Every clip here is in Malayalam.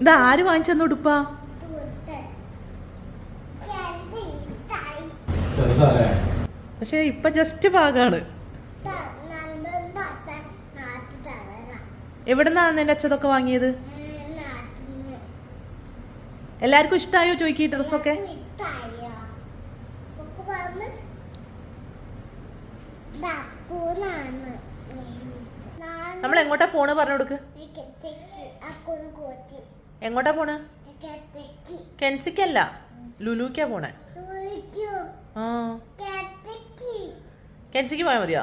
ഇത് ആര് വാങ്ങിച്ചെന്ന് ഉടുപ്പാ? പക്ഷെ ഇപ്പൊ ജസ്റ്റ് പാകാണ്. എവിടുന്നാണ് നിന്റെ അച്ഛതൊക്കെ വാങ്ങിയത്? എല്ലാവർക്കും ഇഷ്ടമായോ ഈ ഡ്രസ്സൊക്കെ? നമ്മൾ എങ്ങോട്ടാ പോണ് പറഞ്ഞു കൊടുക്ക്? എങ്ങോട്ടാ പോണ്? കെൻസിക്കല്ല ലുലുക്കാ പോണേ. ആ. കെൻസിക്ക് പോയാൽ മതിയോ.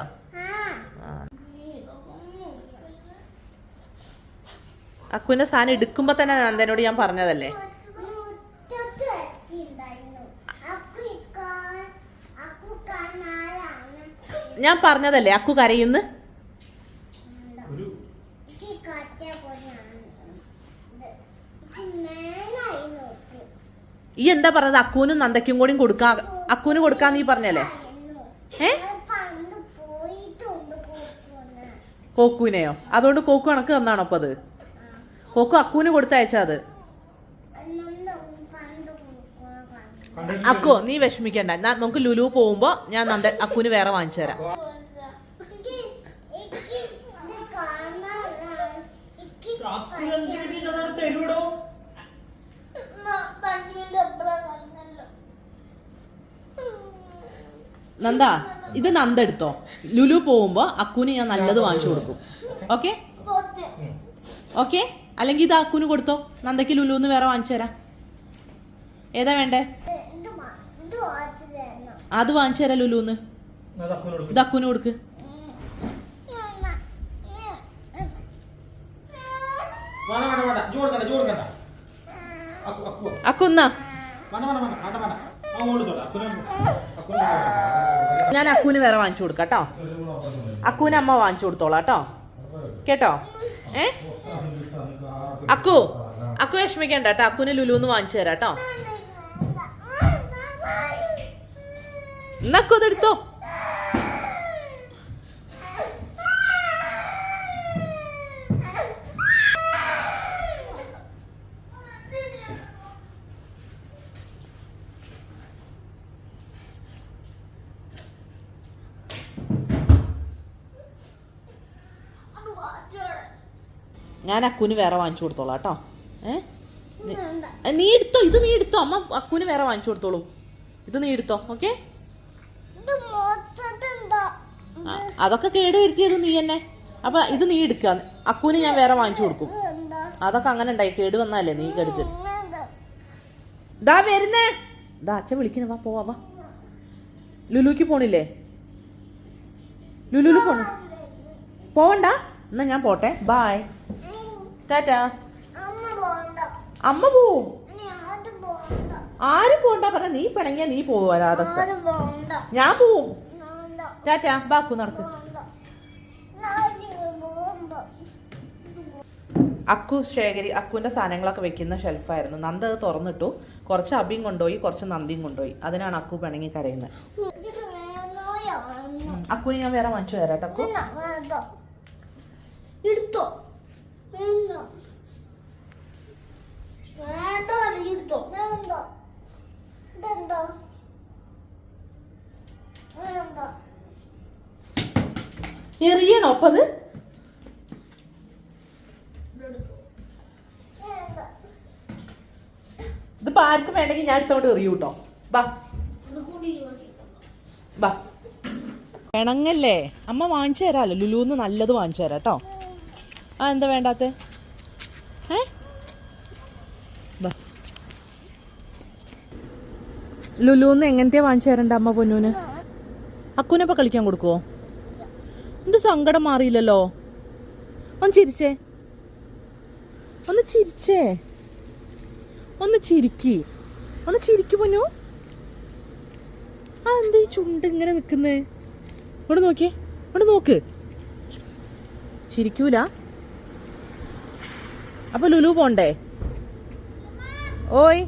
അക്കുവിന്റെ സാധനം എടുക്കുമ്പോ തന്നെ നന്ദനോട് ഞാൻ പറഞ്ഞതല്ലേ? ഞാൻ പറഞ്ഞതല്ലേ അക്കു കരയുന്ന്? ഈ എന്താ പറഞ്ഞത്? അക്കൂനും നന്ദയ്ക്കും കൂടി കൊടുക്കാ അക്കൂന് കൊടുക്കാന്ന് നീ പറഞ്ഞല്ലേ? ഏ? കോക്കുവിനെയോ അതുകൊണ്ട് കോക്കു കണക്ക് തന്നാണോ അപ്പൊ അത് കോക്കു അക്കൂന് കൊടുത്തയച്ചാ അത്. അക്കോ നീ വിഷമിക്കണ്ട. ഞാൻ നമുക്ക് ലുലു പോകുമ്പോ ഞാൻ നന്ദ അക്കുവിന് വേറെ വാങ്ങിച്ചു തരാം. തരൂടോ നന്ദ ഇത് നന്ദ എടുത്തോ. ലുലു പോകുമ്പോ അക്കുന് ഞാൻ നല്ലത് വാങ്ങിച്ചു കൊടുക്കും. ഓക്കെ? ഓക്കെ? അല്ലെങ്കിൽ ഇത് അക്കുന് കൊടുത്തോ. നന്ദയ്ക്ക് ലുലുന്ന് വേറെ വാങ്ങിച്ചു തരാം. ഏതാ വേണ്ടേ? അത് വാങ്ങിച്ചു തരാം ലുലുന്ന്. ഇത് അക്കുന് കൊടുക്ക്. അക്കുന്നാ. ഞാൻ അക്കുവിന് വേറെ വാങ്ങിച്ചു കൊടുക്കാം കേട്ടോ. അക്കുവിന് അമ്മ വാങ്ങിച്ചു കൊടുത്തോളാം കേട്ടോ. കേട്ടോ? ഏ? അക്കു അക്കു വിഷമിക്കണ്ട കേട്ടോ. അക്കുവിന് ലുലുന്ന് വാങ്ങിച്ചു തരാം കേട്ടോ. എന്നാ അക്കു അതെടുത്തോ. ഞാൻ അക്കുവിന് വേറെ വാങ്ങിച്ചു കൊടുത്തോളാം കേട്ടോ. ഏ? നീ എടുത്തോ ഇത് നീ എടുത്തോ. അമ്മ അക്കുവിന് വേറെ വാങ്ങിച്ചു കൊടുത്തോളൂ. ഇത് നീ എടുത്തോ ഓക്കെ? അതൊക്കെ കേട് വരുത്തിയത് നീ തന്നെ. അപ്പൊ ഇത് നീ എടുക്കുക അക്കുവിന് ഞാൻ വേറെ വാങ്ങിച്ചു കൊടുക്കും. അതൊക്കെ അങ്ങനെ ഉണ്ടായി. കേട് വന്നല്ലേ നീ കെടുത്ത് ദാ വരുന്നേ. ദാ അച്ഛൻ വിളിക്കുന്നു വാ പോവാ വാ. ലുലുക്ക് പോണില്ലേ? ലുലുലു പോണ. പോവണ്ട. എന്നാ ഞാൻ പോട്ടെ. Bye tata. അമ്മ പോവും. ആരും പോണ്ട. പറ നീ പിണങ്ങിയ നീ പോവാ ഞാൻ പോവും. ടാറ്റാ ബാക്കു നടക്ക്. അക്കു ശേഖരി അക്കുവിന്റെ സാധനങ്ങളൊക്കെ വെക്കുന്ന ഷെൽഫായിരുന്നു. നന്ദ അത് തുറന്നിട്ടു. കുറച്ച് അബിയും കൊണ്ടുപോയി കുറച്ച് നന്ദിയും കൊണ്ടുപോയി. അതിനാണ് അക്കു പിണങ്ങി കരയുന്നത്. അക്കുവിന് ഞാൻ വേറെ വാങ്ങിച്ചു തരാട്ടോ അക്കു. എടുത്തോ. എറിയണോ അപ്പത് ഇതിപ്പോ ആർക്കും വേണമെങ്കിൽ ഞാൻ എടുത്തോണ്ട് എറിയൂ കേട്ടോ ബാ. ബാ. പിണങ്ങല്ലേ അമ്മ വാങ്ങിച്ചു തരാല്ലോ ലുലുന്ന് നല്ലത് വാങ്ങിച്ചു തരാം കേട്ടോ ആ എന്താ വേണ്ടാത്ത? ഏ? ലുലുന്ന് എങ്ങനത്തെയാ വാങ്ങിച്ചു തരണ്ട അമ്മ പൊന്നൂന്? അക്കുനപ്പം കളിക്കാൻ കൊടുക്കുവോ? എന്ത് സങ്കടം മാറിയില്ലല്ലോ? ഒന്ന് ചിരിച്ചേ. ഒന്ന് ചിരിച്ചേ. ഒന്ന് ചിരിക്കി. ഒന്ന് ചിരിക്കു പൊന്നു. ആ എന്താ ഈ ചുണ്ട് ഇങ്ങനെ നിൽക്കുന്നേ ഇവിടെ നോക്കിയേ. ഇവിടെ നോക്ക്. ചിരിക്കൂല. അപ്പൊ ലുലു പോണ്ടേ? ഓയ്.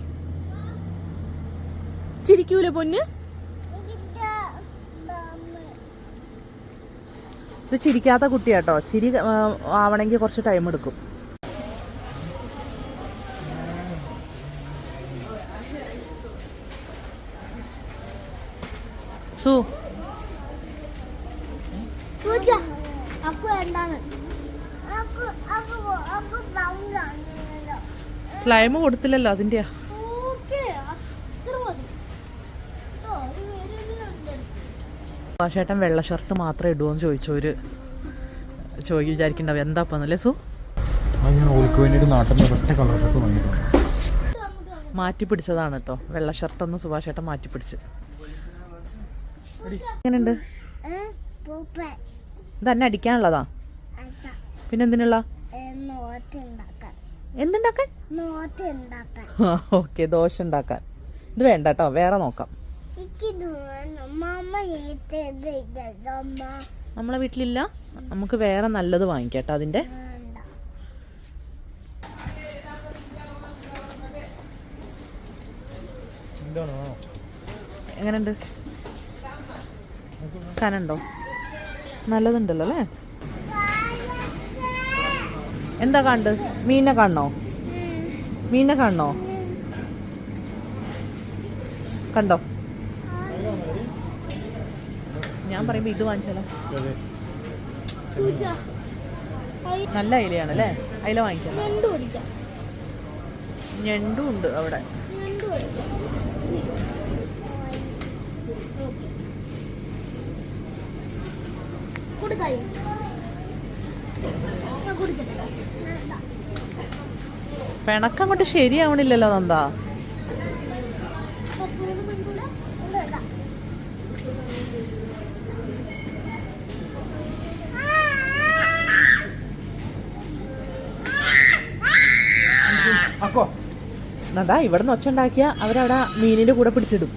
ചിരിക്കൂല പൊന്ന്. ഇത് ചിരിക്കാത്ത കുട്ടിയാട്ടോ. ചിരി ആവണമെങ്കിൽ കുറച്ച് ടൈം എടുക്കും. സു. സ്ലൈമ് കൊടുത്തില്ലല്ലോ അതിന്റെയാ ചേട്ടൻ വെള്ള ഷർട്ട് മാത്രമേ ഇടുവോന്ന് ചോദിച്ചവര് ചോദിക്കും വിചാരിക്കണ്ടാവും എന്താ പന്നല്ലേ സു? മാറ്റി പിടിച്ചതാണ് കേട്ടോ വെള്ള ഷർട്ടൊന്ന് സുഭാഷ് ചേട്ടൻ മാറ്റി പിടിച്ച്. എങ്ങനെയുണ്ട്? ഇതന്നെ അടിക്കാനുള്ളതാ. പിന്നെന്തിനുള്ള എന്തുണ്ടാക്കാൻ? ഓക്കെ ദോശ ഉണ്ടാക്കാൻ ഇത് വേണ്ട കേട്ടോ വേറെ നോക്കാം. നമ്മളെ വീട്ടിലില്ല. നമുക്ക് വേറെ നല്ലത് വാങ്ങിക്കട്ടോ അതിന്റെ അതിന്റെ. വേണ്ട. എന്താണ് എങ്ങനെയുണ്ട്? കനുണ്ടോ നല്ലതുണ്ടല്ലോ അല്ലേ? എന്താ കണ്ട്? മീനെ കാണണോ? മീനെ കാണണോ? കണ്ടോ? ഞാൻ പറയുമ്പോ ഇത് വാങ്ങിച്ചാലോ നല്ല അയിലയാണ് അല്ലേ അയില വാങ്ങിക്കാം. ഞണ്ട് ഉണ്ട് അവിടെ. കൊടുക്കായി. പിണക്കം കൊണ്ട് ശരിയാവണില്ലല്ലോ നന്ദാ. നന്ദാ ഇവിടെ നിന്ന് ഒച്ച ഉണ്ടാക്കിയ അവരവിടെ മീനിന്റെ കൂടെ പിടിച്ചിടും.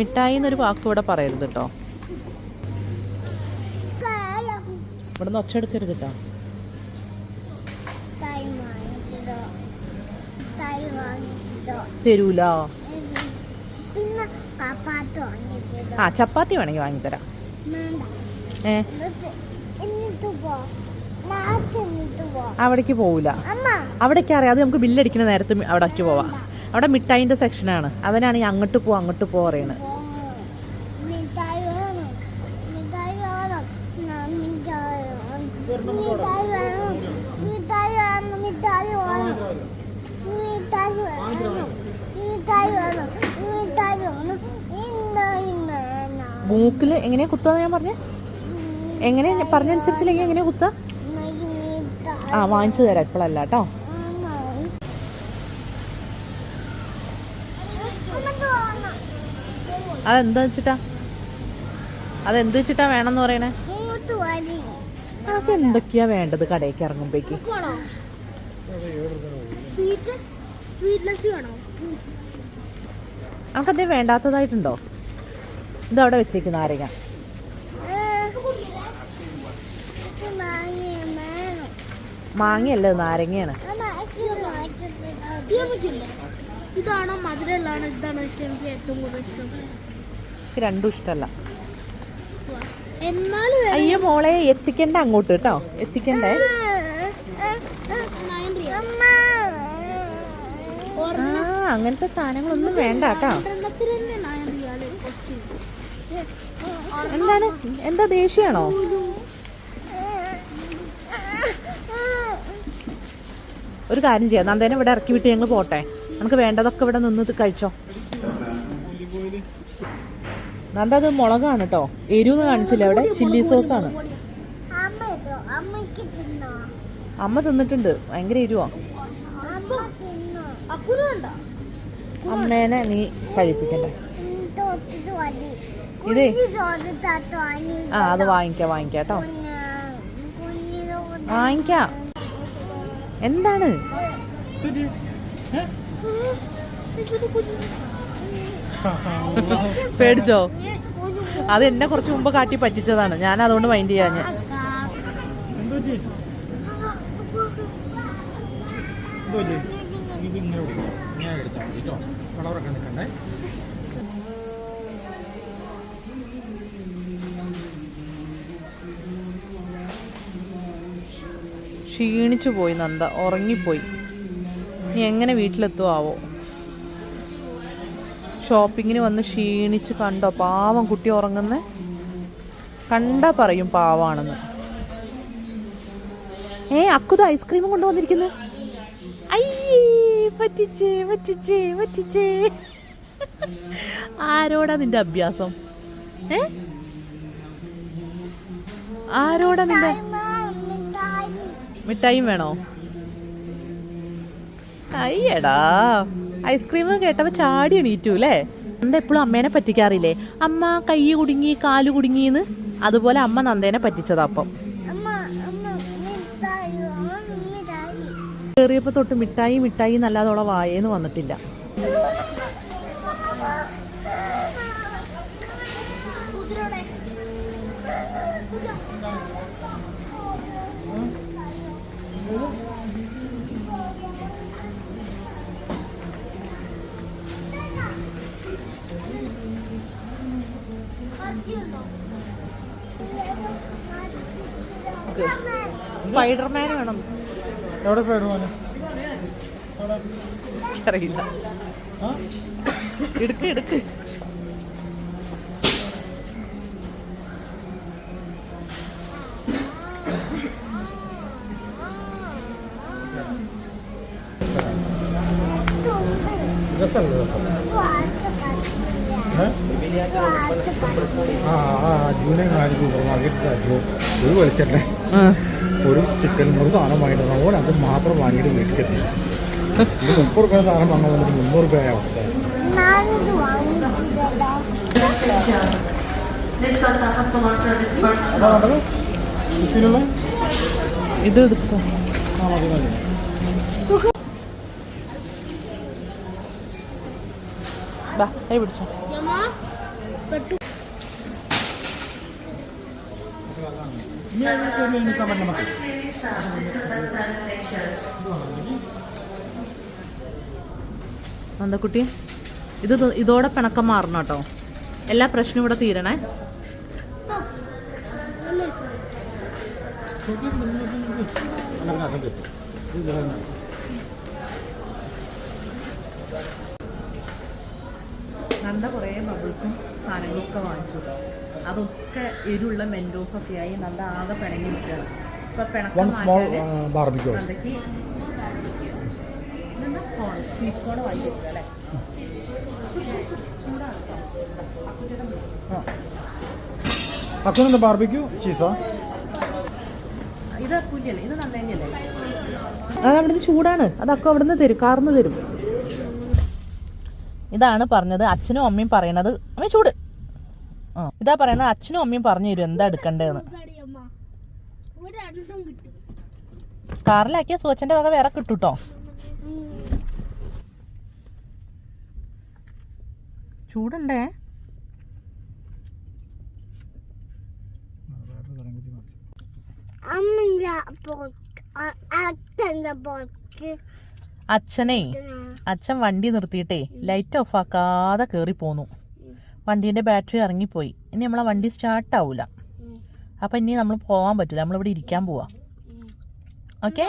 മിഠായി എന്നൊരു വാക്ക് ഇവിടെ പറയരുത് കേട്ടോ ഇവിടെ നിന്ന് ഒച്ച എടുക്കരുത് കേട്ടോ തരൂല? ആ ചപ്പാത്തി വേണമെങ്കിൽ വാങ്ങിത്തരാം. അവിടേക്ക് പോവില്ല അവിടേക്ക് അറിയാതെ നമുക്ക് ബില്ലടിക്കുന്ന നേരത്തെ അവിടേക്ക് പോവാം. അവിടെ മിഠായിന്റെ സെക്ഷനാണ്. അവനാണ് ഈ അങ്ങോട്ട് പോ അങ്ങോട്ട് പോ പറയണത് മൂക്കിൽ എങ്ങനെയാ കുത്താന്ന് ഞാൻ പറഞ്ഞ? എങ്ങനെ പറഞ്ഞനുസരിച്ചില്ലെങ്കിൽ എങ്ങനെയാ കുത്ത? ആ വാങ്ങിച്ചു തരാം ഇപ്പോഴല്ല കേട്ടോ. അതെന്താ വെച്ചിട്ടാ? അതെന്ത് വെച്ചിട്ടാ വേണമെന്ന് പറയണേ? അതൊക്കെ എന്തൊക്കെയാ വേണ്ടത് കടയ്ക്ക് ഇറങ്ങുമ്പോഴേക്ക്? നമുക്കതേ വേണ്ടാത്തതായിട്ടുണ്ടോ? ഇതവിടെ വെച്ചേക്ക് നാരങ്ങ. മാങ്ങയല്ല നാരങ്ങയാണ്. ഇതാണോ മധുരമുള്ളതാണോ? ഇതാണോ ഇഷ്ടം? എനിക്ക് ഏറ്റവും കൂടുതൽ ഇഷ്ടം. എനിക്ക് രണ്ടും ഇഷ്ടമല്ല. അയ്യോ മോളെ എത്തിക്കണ്ട അങ്ങോട്ട് കേട്ടോ. എത്തിക്കണ്ടേ? ആ അങ്ങനത്തെ സാധനങ്ങളൊന്നും വേണ്ട കേട്ടോ. എന്താണ്? എന്താ ദേഷ്യാണോ? ഒരു കാര്യം ചെയ്യാം. നന്ദേനെ ഇവിടെ ഇറക്കി വിട്ട് ഞങ്ങൾ പോട്ടെ. നമുക്ക് വേണ്ടതൊക്കെ ഇവിടെ നിന്ന് ഇത് കഴിച്ചോ. നന്ദ അത് മുളകാണ് കേട്ടോ എരിവെന്ന് കാണിച്ചില്ല അവിടെ ചില്ലി സോസാണ് അമ്മ തിന്നിട്ടുണ്ട് ഭയങ്കര എരിവാ അമ്മേനെ നീ കഴിപ്പിക്കണ്ടേ ഇതേ ആ അത് വാങ്ങിക്ക വാങ്ങിക്കാം കേട്ടോ വാങ്ങിക്കാം എന്താണ് പേടിച്ചോ? അത് എന്നെ കുറച്ച് മുമ്പ് കാട്ടി പറ്റിച്ചതാണ്. ഞാൻ അതുകൊണ്ട് മൈൻഡ് ചെയ്യാൻ ക്ഷീണിച്ചു പോയി നന്ദ. ഉറങ്ങിപ്പോയി. നീ എങ്ങനെ വീട്ടിലെത്തുവോ ആവോ ഷോപ്പിങ്ങിന് വന്ന് ക്ഷീണിച്ച് കണ്ടോ? പാവം കുട്ടി ഉറങ്ങുന്ന. കണ്ടാ പറയും പാവാണെന്ന്. ഏ അക്കുത ഐസ്ക്രീമും കൊണ്ടുവന്നിരിക്കുന്നു? ആരോടാ നിന്റെ അഭ്യാസം? ഏ? ആരോടാ നിന്റെ മിഠായിയും വേണോ? അയ്യടാ. ഐസ്ക്രീം കേട്ടപ്പോ ചാടി എണീറ്റു അല്ലേ നന്ദ എപ്പോഴും അമ്മേനെ പറ്റിക്കാറില്ലേ? അമ്മ കൈ കുടുങ്ങി കാൽ കുടുങ്ങിന്ന്? അതുപോലെ അമ്മ നന്ദേനെ പറ്റിച്ചതാ അപ്പം. കേറിയപ്പോ തൊട്ട് മിഠായി മിഠായി എന്നല്ലാതെ അവളെ വായേന്ന് വന്നിട്ടില്ല. സ്പൈഡർമാൻ വേണം. എവിടെ സ്പൈഡർമാൻ അറിയില്ല. എടുക്ക് എടുക്ക്. രസമല്ല രസം ആ ആ അജുവിനെ കാര്യം സൂപ്പർ മാർക്കറ്റ് ഒരു വെളിച്ചെണ്ണ. ഒരു ചിക്കൻ ഒരു സാധനം വാങ്ങിയിട്ട് നമ്മൾ അത് മാത്രം വാങ്ങിയിട്ട് വീട്ടിലെത്തി. ഇത് മുപ്പത് രൂപ സാധനം വാങ്ങാൻ വന്നിട്ട് മുന്നൂറ് രൂപ അവസ്ഥ. ഇത് എടുത്തോ. ആ മതി മതി. ബാ കൈ പിടിച്ചോ. അതിൽ കയറി നിൽക്കാൻ പറ്റില്ല നമുക്ക് നന്ദക്കുട്ടി ഇത് ഇതോടെ പിണക്കം മാറണം കേട്ടോ എല്ലാ പ്രശ്നവും ഇവിടെ തീരണേ. നന്ദ കുറേ ബബിൾസും സാധനങ്ങളൊക്കെ വാങ്ങിച്ചു അതൊക്കെ എരിവുള്ള മെൻഡോസൊക്കെ ആയി നല്ല ആകെ പിണങ്ങി നിൽക്കുകയാണ് ഇപ്പൊ പിണക്കം കോൺ സ്വീറ്റ് കോൺ വാങ്ങി വെക്കുക അല്ലേ? അക്കുനെന്താ ബാർബിക്യൂ ചീസാ ഇത് പുല്യല്ലേ ഇത് നല്ല അത് അവിടുന്ന് ചൂടാണ്. അതൊക്കെ അവിടുന്ന് തരും. കാർന്ന് തരും. ഇതാണ് പറഞ്ഞത് അച്ഛനും അമ്മയും പറയണത് അമ്മ ചൂട്. ഇതാ പറയണ അച്ഛനും അമ്മയും പറഞ്ഞു തരും എന്താ എടുക്കണ്ടേന്ന്. കാറിലാക്കിയ സോച്ചന്റെ വക വേറെ കിട്ടൂട്ടോ. ചൂടുണ്ടേ? അച്ഛനെ അച്ഛൻ വണ്ടി നിർത്തിയിട്ടേ ലൈറ്റ് ഓഫ് ആക്കാതെ കേറി പോന്നു. വണ്ടീന്റെ ബാറ്ററി ഇറങ്ങിപ്പോയി. ഇനി നമ്മളെ വണ്ടി സ്റ്റാർട്ട് ആവൂല. അപ്പൊ ഇനി നമ്മൾ പോവാൻ പറ്റില്ല നമ്മളിവിടെ ഇരിക്കാൻ പോവാ. ഓക്കെ?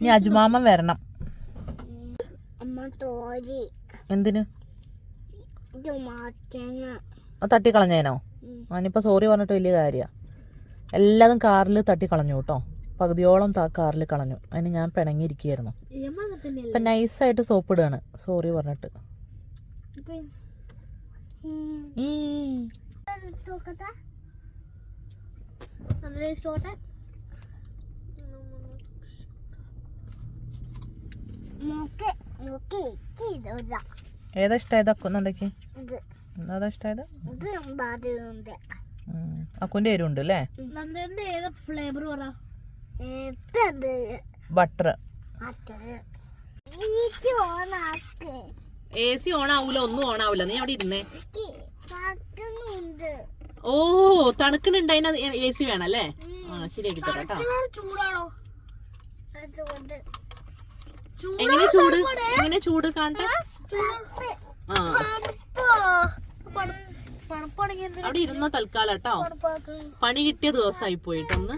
ഇനി അജുമാമൻ വരണം. എന്തിന്? തട്ടിക്കളഞ്ഞേനോ? ഞാനിപ്പോ സോറി പറഞ്ഞിട്ട് വലിയ കാര്യ. എല്ലാതും കാറിൽ തട്ടിക്കളഞ്ഞു കേട്ടോ പകുതിയോളം കാറിൽ കളഞ്ഞു. അതിന് ഞാൻ പിണങ്ങിയിരിക്കുകയായിരുന്നു. ഇപ്പൊ നൈസായിട്ട് സോപ്പ് ഇടുകയാണ് സോറി പറഞ്ഞിട്ട്. ഏതാ ഇഷ്ടമായത് അക്കു നന്ദയ്ക്ക് ഇത്. അതാ ഇഷ്ടമായത് ഇത് ബാധയുണ്ട് അക്കുന്റെ എരുണ്ട് അല്ലേ flavour butter butter A C on ആവൂല ഒന്നും ഓൺ ആവൂല നീ അവിടെ ഇരുന്നേ. ഓ തണുക്കണുണ്ട് അതിന് എ സി വേണം അല്ലേ? ആ ശരിയാക്കി തരാം കേട്ടോ. ചൂടാണോ? എങ്ങനെ ചൂട്? എങ്ങനെ ചൂട് കാണട്ടെ ആ അവിടെ ഇരുന്ന തൽക്കാലം കേട്ടോ. പണി കിട്ടിയ ദിവസമായി പോയിട്ടൊന്ന്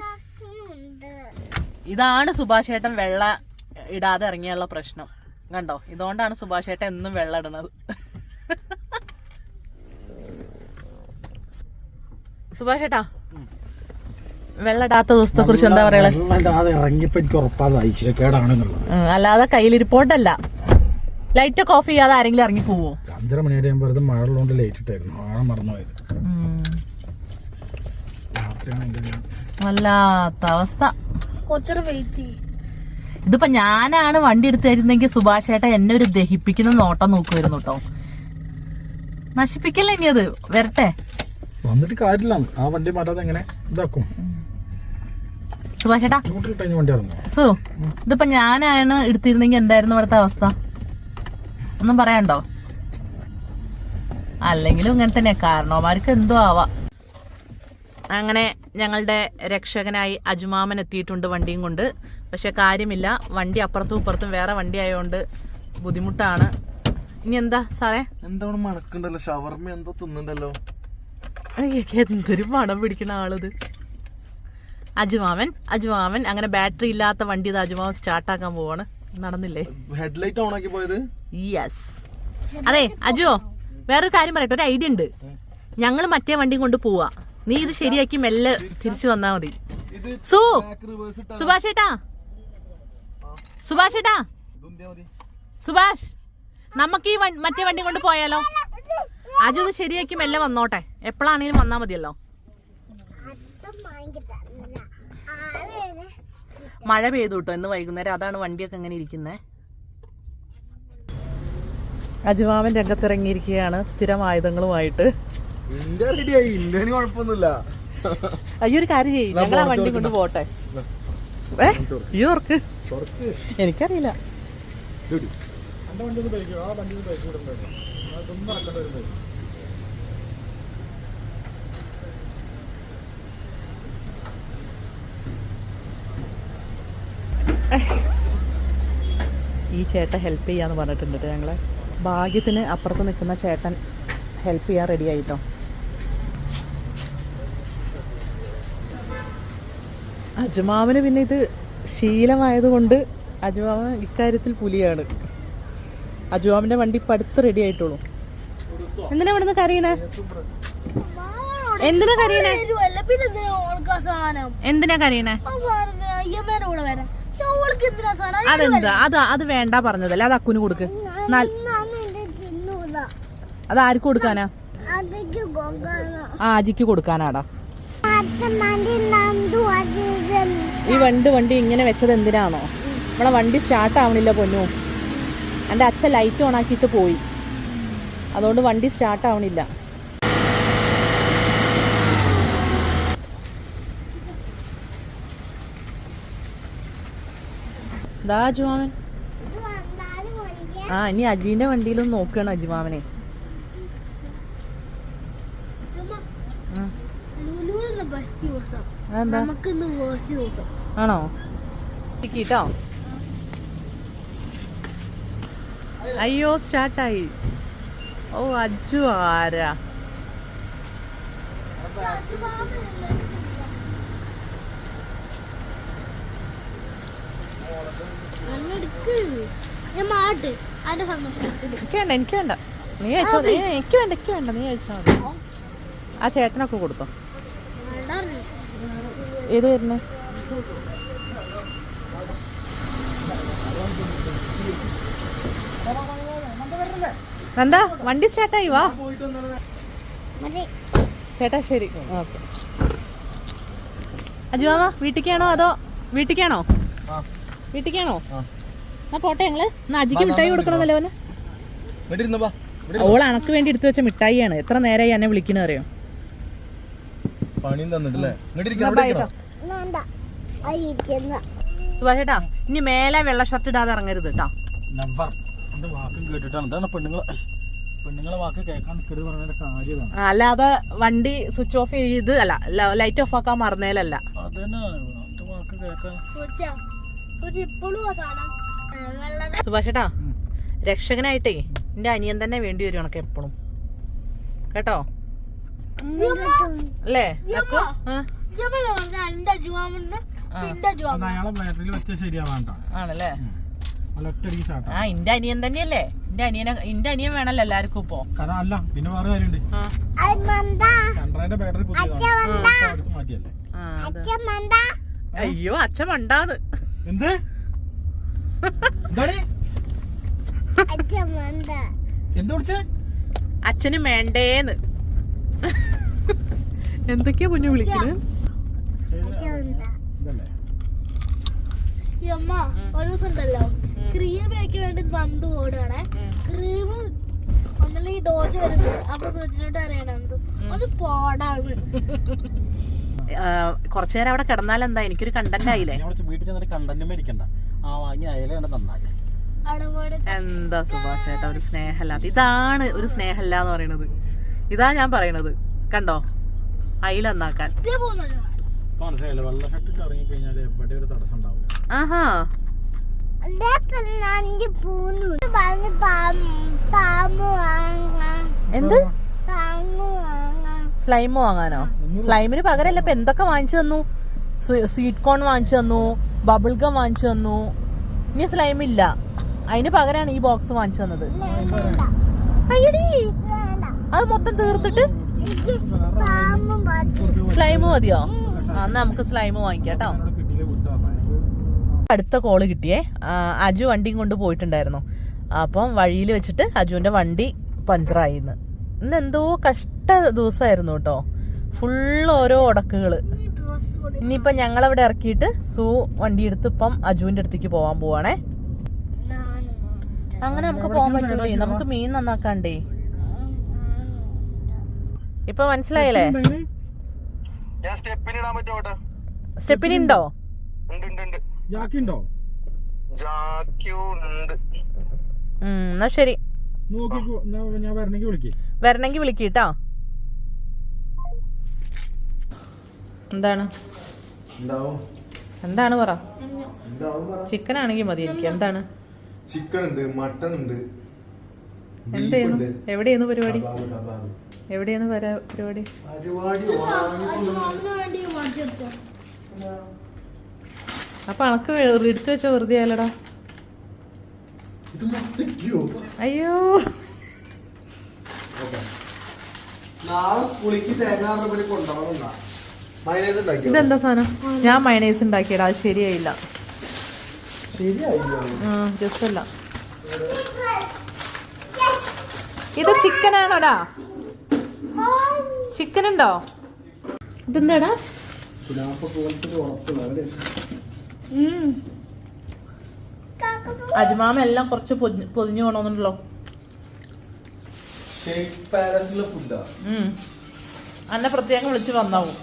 ഇതാണ് സുഭാഷ് ഏട്ടൻ വെള്ള ഇടാതെ ഇറങ്ങിയുള്ള പ്രശ്നം. കണ്ടോ? ഇതുകൊണ്ടാണ് സുഭാഷ് ഏട്ടൻ എന്നും വെള്ളം ഇടണത് സുഭാഷ് ഏട്ടാ വെള്ളടാത്ത ദിവസത്തെ കുറിച്ച് എന്താ പറയുള്ളത് അല്ലാതെ കയ്യിലിരിപ്പോണ്ടല്ല. ലൈറ്റ് ഒക്കെ ഓഫ് ചെയ്യാതെ ആരെങ്കിലും ഇറങ്ങി പോവോ? അഞ്ചര മണിയുടെ ഞാൻ വെറുതെ മഴ ഉള്ളതുകൊണ്ട് ലൈറ്റ് ഇട്ടായിരുന്നു. ആ മറന്നുപോയത്. വല്ലാത്ത അവസ്ഥ. കൊച്ചൊരു വെയിറ്റ് ചെയ്യും. ഇതിപ്പോ ഞാനാണ് വണ്ടി എടുത്തു തരുന്നെങ്കിൽ സുഭാഷ് ഏട്ടൻ എന്നെ ഒരു ദഹിപ്പിക്കുന്ന നോട്ടം നോക്കുമായിരുന്നു കേട്ടോ. നശിപ്പിക്കല്ലേ ഇനി അത്? വരട്ടെ. വന്നിട്ട് കാര്യമില്ല. ആ വണ്ടി മാറ്റാതെ എങ്ങനെ ഇതാക്കും. സുഭാഷ് ഏട്ടാ. സു ഇതിപ്പോ ഞാനാണ് എടുത്തിരുന്നെങ്കിൽ എന്തായിരുന്നു ഇവിടുത്തെ അവസ്ഥ? ഒന്നും പറയണ്ടോ അല്ലെങ്കിലും ഇങ്ങനെ തന്നെയാ കാരണവന്മാർക്ക് എന്തോ ആവാം. അങ്ങനെ ഞങ്ങളുടെ രക്ഷകനായി അജുമാമൻ എത്തിയിട്ടുണ്ട് വണ്ടിയും കൊണ്ട്. പക്ഷെ കാര്യമില്ല. വണ്ടി അപ്പുറത്തും ഇപ്പുറത്തും വേറെ വണ്ടി ആയതുകൊണ്ട് ബുദ്ധിമുട്ടാണ്. ഇനി എന്താ സാറേ? എന്താണ് മണക്കുണ്ടല്ലോ ഷവർമ്മ എന്തോ തിന്നുണ്ടല്ലോ എന്തൊരു മണം പിടിക്കണ ആളത്. അജുമാമൻ അജുമാമൻ അങ്ങനെ ബാറ്ററി ഇല്ലാത്ത വണ്ടി ഇത് അജുമാമൻ സ്റ്റാർട്ടാക്കാൻ പോവാണ്. നടന്നില്ലേ? ഹെഡ്ലൈറ്റ് ഓൺ ആക്കി പോയത്? യെസ് അതെ അജുവോ വേറൊരു കാര്യം പറയട്ടെ. ഒരു ഐഡിയ ഉണ്ട്. ഞങ്ങൾ മറ്റേ വണ്ടി കൊണ്ട് പോവാ. നീ ഇത് ശരിയാക്കി മെല്ലെ തിരിച്ചു വന്നാ മതി. സു. ഇട്ടാ സുഭാഷ് ഏട്ടാ? സുഭാഷ് നമുക്ക് ഈ മറ്റേ വണ്ടി കൊണ്ട് പോയാലോ? അജു ഇത് ശരിയാക്കി മെല്ലെ വന്നോട്ടെ. എപ്പോഴാണെങ്കിലും വന്നാ മതിയല്ലോ. മഴ പെയ്തു കേട്ടോ ഇന്ന് വൈകുന്നേരം അതാണ് വണ്ടിയൊക്കെ ഇങ്ങനെ ഇരിക്കുന്നേ. അജുമാവൻ രംഗത്തിറങ്ങിയിരിക്കുകയാണ്. സ്ഥിരം ആയുധങ്ങളുമായിട്ട്. അയ്യൊരു അയ്യോ ഒരു കാര്യം ചെയ്യും. ഞങ്ങൾ ആ വണ്ടി കൊണ്ട് പോട്ടെ. ഏ? ഈ ഓർക്ക് എനിക്കറിയില്ല. ഈ ചേട്ടൻ ഹെൽപ്പ് ചെയ്യാന്ന് പറഞ്ഞിട്ടുണ്ട് ട്ടോ ഞങ്ങളെ. ഭാഗ്യത്തിന് അപ്പുറത്ത് നിൽക്കുന്ന ചേട്ടൻ ഹെൽപ്പ് ചെയ്യാൻ റെഡി ആയിട്ടോ. അജുമാവിന് പിന്നെ ഇത് ശീലമായതുകൊണ്ട് അജുവാമ ഇക്കാര്യത്തിൽ പുലിയാണ്. അജുവാമിന്റെ വണ്ടി ഇപ്പം അടുത്ത് റെഡി ആയിട്ടുള്ളൂ. എന്തിനാ ഇവിടുന്ന് കരയണേ? എന്തിനാ കരയണേ? എന്തിനാ കരയണേ? അതെന്താ? അത് അത് വേണ്ട പറഞ്ഞതല്ലേ? അത് അക്കുന് കൊടുക്ക്. അത് ആർക്ക് കൊടുക്കാനാ? ആ അജിക്ക് കൊടുക്കാനാടാ. ഈ വണ്ടി വണ്ടി ഇങ്ങനെ വെച്ചത് എന്തിനാണോ? നമ്മളെ വണ്ടി സ്റ്റാർട്ട് ആവണില്ല പൊന്നു. എന്റെ അച്ഛൻ ലൈറ്റ് ഓൺ ആക്കിയിട്ട് പോയി. അതുകൊണ്ട് വണ്ടി സ്റ്റാർട്ട് ആവണില്ല. ദാ ആ ഇനി അജീന്റെ വണ്ടിയിലും നോക്കുകയാണ് അജുമാവനെ ഉം. ലുലുവിന് ബെസ്റ്റ് ദിവസം അതെന്താ നമുക്ക് ഇന്ന് വേസ്റ്റ് ദിവസം ആണോ? കേട്ടോ? അയ്യോ സ്റ്റാർട്ടായി. ഓ അജു ആരാ? എനിക്ക് വേണ്ട എനിക്ക് വേണ്ട. നീ അയച്ചോ എനിക്ക് വേണ്ട എനിക്ക് വേണ്ട നീ മതി. ആ ചേട്ടനൊക്കെ കൊടുത്തോ. ഏത് വരുന്നേ? നന്ദ വണ്ടി സ്റ്റാർട്ടായി വാ. ചേട്ടാ ശരി. ഓക്കെ. അജുമാമ വീട്ടിലേക്കാണോ അതോ വീട്ടിലേക്കാണോ. വീട്ടിലേക്കാണോ. എന്നാ പോട്ടെ ഞങ്ങൾ. എന്നാ അജിക്ക് മിഠായി കൊടുക്കണമെന്നല്ലോ അവന് ഓൾ അണക്ക് വേണ്ടി എടുത്തു വെച്ച മിഠായിയാണ്. എത്ര നേരമായി എന്നെ വിളിക്കണ അറിയോ? പണിയും തന്നിട്ടില്ലേ? സുഭാഷ് ഇനി മേലെ വെള്ള ഷർട്ട് ഇടാതെ ഇറങ്ങരുത് കേട്ടോ വാക്കും കേട്ടിട്ടാണ്. ഇതാണ് പെണ്ണുങ്ങളെ പെണ്ണുങ്ങളെ വാക്ക് കേൾക്കാൻ നിൽക്കരുത് അല്ലാതെ വണ്ടി സ്വിച്ച് ഓഫ് ചെയ്ത് അല്ല ലൈറ്റ് ഓഫ് ആക്കാൻ മറന്നേലല്ല. അതന്നെ വാക്ക് കേൾക്കാൻ. സുഭാഷേട്ടാ രക്ഷകനായിട്ടേ എന്റെ അനിയൻ തന്നെ വേണ്ടി വരും എപ്പോഴും കേട്ടോ? അല്ലേ? ആണല്ലേ? ആ എന്റെ അനിയൻ തന്നെയല്ലേ? ഇന്റെ അനിയനെ ഇന്റെ അനിയൻ വേണല്ലോ എല്ലാവർക്കും ഇപ്പൊ. കാരണം അല്ല പിന്നെ വേറെ കാര്യമുണ്ട്. ബാറ്ററി. അയ്യോ അച്ഛൻ മണ്ടാന്ന്. എന്ത്? എന്താണ്? എന്ത് വിളിച്ചേ? അച്ഛന് വേണ്ടേന്ന് എന്തൊക്കെയാ പൊന്നു വിളിക്കുന്നത് കൊറച്ചുനേരം ഈ അമ്മ ഒരു ദിവസം ഉണ്ടല്ലോ. ക്രീം വേണ്ടി നന്ദു ക്രീം ഒന്നല്ല ഈ ഡോജ് വരുന്നത്? അപ്പൊ സൂചിനോട് അറിയണം അത് പോടാന്ന് കുറച്ചു നേരം അവിടെ കിടന്നാൽ എന്താ? എനിക്കൊരു കണ്ടന്റ് ആയില്ലേ? ഞാൻ കുറച്ച് വീട്ടിൽ ചെന്നിട്ട് കണ്ടന്റ് മേടിക്കണ്ട. ആ വാങ്ങി എന്താ സുഭാഷ് ചേട്ടാ ഒരു സ്നേഹമില്ലാത്ത ഇതാണ് ഒരു സ്നേഹമില്ല എന്ന് പറയണത് ഇതാ ഞാൻ പറയണത്. കണ്ടോ? അയില നന്നാക്കാൻ. ആഹാ. എന്ത്? സ്ലൈം വാങ്ങാനോ? സ്ലൈമിന് പകരല്ല ഇപ്പൊ എന്തൊക്കെ വാങ്ങിച്ചു തന്നു? സ്വീറ്റ് കോൺ വാങ്ങിച്ചു തന്നു ബബിൾ ഗം വാങ്ങിച്ചു തന്നു. ഇനി സ്ലൈം ഇല്ല. അതിന് പകരമാണ് ഈ ബോക്സ് വാങ്ങിച്ചു തന്നത്. അയ്യടി. അത് മൊത്തം തീർത്തിട്ട് സ്ലൈമ് മതിയോ? അന്ന് എന്നാ നമുക്ക് സ്ലൈമ് വാങ്ങിക്കാം കേട്ടോ എന്നോട് കിട്ടിയില്ല വിട്ടു പറഞ്ഞു അടുത്ത കോൾ കിട്ടിയേ. അജു വണ്ടിയും കൊണ്ട് പോയിട്ടുണ്ടായിരുന്നു. അപ്പം വഴിയിൽ വെച്ചിട്ട് അജുവിന്റെ വണ്ടി പഞ്ചറായിന്ന് ഇന്ന് എന്തോ കഷ്ട ദിവസമായിരുന്നു കേട്ടോ ഫുള്ള് ഓരോ കൂടി ഇനിയിപ്പൊ ഞങ്ങളവിടെ ഇറക്കിയിട്ട് സൂ വണ്ടി എടുത്ത് ഇപ്പം അജുവിന്റെ അടുത്തേക്ക് പോവാൻ പോവാണേ. അങ്ങനെ നമുക്ക് പോകാൻ പറ്റൂലേ? നമുക്ക് മീൻ നന്നാക്കാണ്ടേ? ഇപ്പൊ മനസ്സിലായില്ലേ? സ്റ്റെപ്പിന് ഇടാൻ പറ്റോട്ടെ സ്റ്റെപ്പിന് ഉണ്ടോ ഉണ്ട് എന്നാ ശരി. വരണെങ്കി വിളിക്കട്ടോ. എന്താണ്? എന്താണ് പറ? ചിക്കൻ ആണെങ്കിൽ മതി എനിക്ക്. എന്താണ്? ചിക്കൻ ഉണ്ട് മട്ടൺ ഉണ്ട് എന്തായിരുന്നു എവിടെയായിരുന്നു പരിപാടി? എവിടെയായിരുന്നു പരിപാടി? അപ്പൊ അണക്ക് എടുത്തു വെച്ച വെറുതെ ആയാലടാ അയ്യോ. ഇതെന്താ സാധനം? ഞാൻ മയണൈസ് ഉണ്ടാക്കിയടാ അത് ശരിയായില്ല. ആ ജസ്റ്റ് അല്ല. ഇത് ചിക്കൻ ആണോടാ ചിക്കൻ ഉണ്ടോ ഇതെന്താടാ അജുമാമ എല്ലാം കുറച്ച് പൊതി- പൊതിഞ്ഞു പോണോന്നുണ്ടല്ലോ. അന്നെ പ്രത്യേകം വിളിച്ച് വന്നാവും.